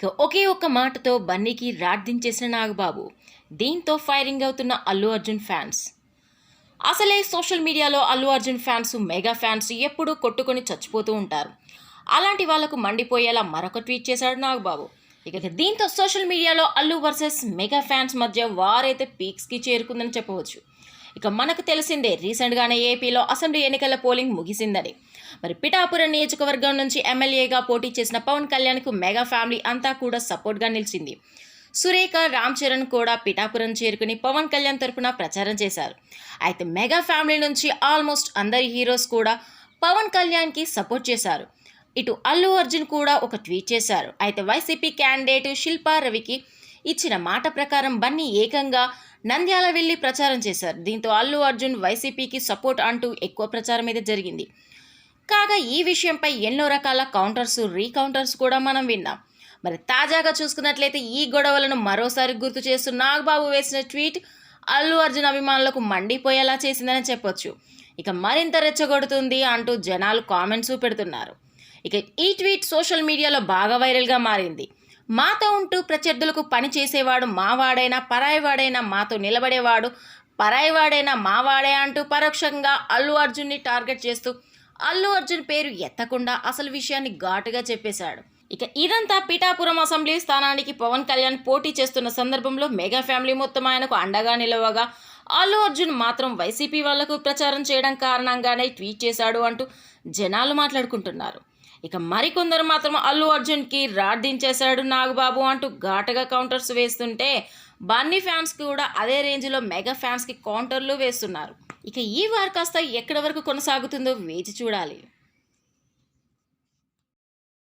ఇక ఒకే ఒక్క మాటతో బన్నీకి రాడ్దించేసిన నాగబాబు దీంతో ఫైరింగ్ అవుతున్న అల్లు అర్జున్ ఫ్యాన్స్. అసలే సోషల్ మీడియాలో Allu Arjun fans mega fans ఎప్పుడూ కొట్టుకొని చచ్చిపోతూ ఉంటారు. అలాంటి వాళ్ళకు మండిపోయేలా మరొక ట్వీట్ చేశాడు నాగబాబు. ఇక దీంతో సోషల్ మీడియాలో అల్లు వర్సెస్ మెగా ఫ్యాన్స్ మధ్య వారైతే పీక్స్కి చేరుకుందని చెప్పవచ్చు. ఇక మనకు తెలిసిందే రీసెంట్గానే ఏపీలో అసెంబ్లీ ఎన్నికల పోలింగ్ ముగిసిందని. మరి పిఠాపురం నియోజకవర్గం నుంచి ఎమ్మెల్యేగా పోటీ చేసిన పవన్ కళ్యాణ్కు మెగా ఫ్యామిలీ అంతా కూడా సపోర్ట్గా నిలిచింది. సురేఖ రామ్ చరణ్ కూడా పిఠాపురం చేరుకుని పవన్ కళ్యాణ్ తరపున ప్రచారం చేశారు. అయితే మెగా ఫ్యామిలీ నుంచి ఆల్మోస్ట్ అందరి హీరోస్ కూడా పవన్ కళ్యాణ్కి సపోర్ట్ చేశారు. ఇటు అల్లు అర్జున్ కూడా ఒక ట్వీట్ చేశారు. అయితే వైసీపీ క్యాండిడేట్ శిల్పా రవికి ఇచ్చిన మాట ప్రకారం బన్నీ ఏకంగా నంద్యాల వెళ్ళి ప్రచారం చేశారు. దీంతో అల్లు అర్జున్ వైసీపీకి సపోర్ట్ అంటూ ఎక్కువ ప్రచారం అయితే జరిగింది. కాగా ఈ విషయంపై ఎన్నో రకాల కౌంటర్స్ రీకౌంటర్స్ కూడా మనం విన్నాం. మరి తాజాగా చూసుకున్నట్లయితే ఈ గొడవలను మరోసారి గుర్తు చేస్తూ నాగబాబు వేసిన ట్వీట్ అల్లు అర్జున్ అభిమానులకు మండిపోయేలా చేసిందని చెప్పొచ్చు. ఇక మరింత రెచ్చగొడుతుంది అంటూ జనాలు కామెంట్స్ పెడుతున్నారు. ఇక ఈ ట్వీట్ సోషల్ మీడియాలో బాగా వైరల్గా మారింది. మాతో ఉంటూ ప్రత్యర్థులకు పని చేసేవాడు మావాడైనా పరాయివాడైనా మాతో నిలబడేవాడు పరాయివాడైనా మావాడే అంటూ పరోక్షంగా అల్లు అర్జున్ని టార్గెట్ చేస్తూ అల్లు అర్జున్ పేరు ఎత్తకుండా అసలు విషయాన్ని ఘాటుగా చెప్పేశాడు. ఇక ఇదంతా పిఠాపురం అసెంబ్లీ స్థానానికి పవన్ కళ్యాణ్ పోటీ చేస్తున్న సందర్భంలో మెగా ఫ్యామిలీ మొత్తం ఆయనకు అండగా నిలవగా అల్లు అర్జున్ మాత్రం వైసీపీ వాళ్ళకు ప్రచారం చేయడం కారణంగానే ట్వీట్ చేశాడు అంటూ జనాలు మాట్లాడుకుంటున్నారు. ఇక మరికొందరు మాత్రం అల్లు అర్జున్కి రాడ్దించేశాడు నాగబాబు అంటూ ఘాటుగా కౌంటర్స్ వేస్తుంటే బన్నీ ఫ్యాన్స్ కూడా అదే రేంజ్లో మెగా ఫ్యాన్స్కి కౌంటర్లు వేస్తున్నారు. ఇక ఈ వార్ కాస్త ఎక్కడి వరకు కొనసాగుతుందో వేచి చూడాలి.